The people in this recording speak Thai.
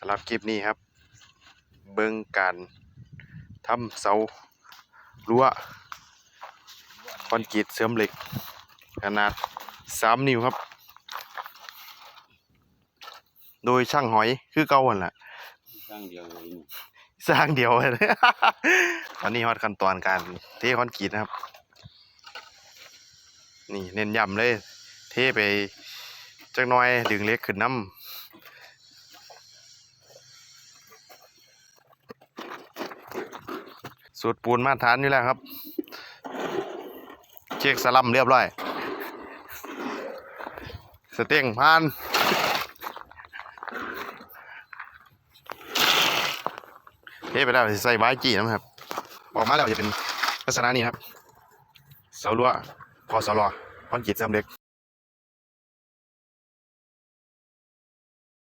สำหรับคลิปนี้ครับ เบิ่งการทำเสารั้วคอนกรีตเสริมเหล็ก ขนาด 3 นิ้วครับ โดยช่างหอยคือเก่าหั่นล่ะสร้างเดียวเลยนี่สร้างเดียวเลย ตอนนี้ฮอดขั้นตอนการเทคอนกรีตนะครับ นี่เน้นย้ำเลย เทไปจักหน้อยดึงเหล็กขึ้นน้ำ สูตรปูนมาตรฐานอยู่แล้วครับ เช็คสลัมเรียบร้อย สเต็งผ่านเทไปแล้วใส่ไว้จีนะครับ ออกมาแล้วจะเป็นลักษณะนี้ครับ เสารั้วพอสลอคอนกรีตสำเร็จ